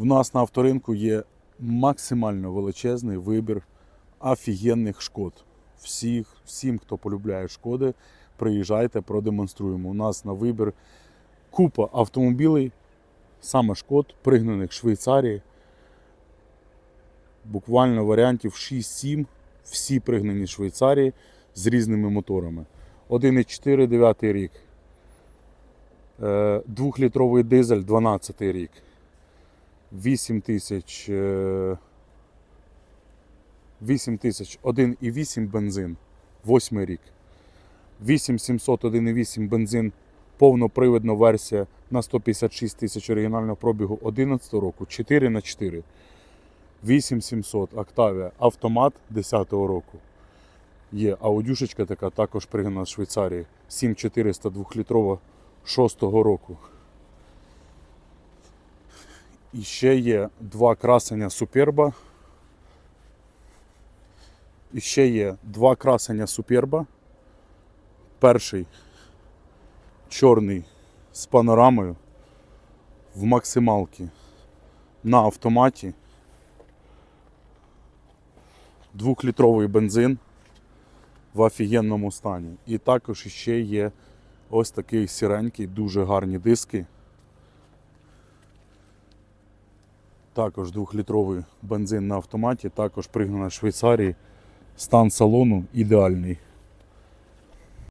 У нас на авторинку є максимально величезний вибір офігенних шкод. Всіх, всім, хто полюбляє шкоди, приїжджайте, продемонструємо. У нас на вибір купа автомобілей, саме шкод, пригнаних в Швейцарії. Буквально варіантів 6-7, всі пригнані в Швейцарії з різними моторами. 1,4 9 рік. Е, Двохлітровий дизель 12 рік. 8 тисяч. е, 8 тисяч 1,8 бензин. 8 рік. 8700 1,8 бензин. Повнопривідна версія на 156 тисяч оригінального пробігу 11 року 4 на 4 8700 Octavia автомат 10 року. Є аудюшечка така, також пригнана з Швейцарії. 7400 2-літрова 6 року. І ще є два красення Суперба. І ще є два красення Суперба. Перший чорний з панорамою в максималці на автоматі. Двохлітровий бензин в офігенному стані. І також ще є ось такий сіренький, дуже гарні диски. Також двохлітровий бензин на автоматі, також пригнана Швейцарії. Стан салону ідеальний.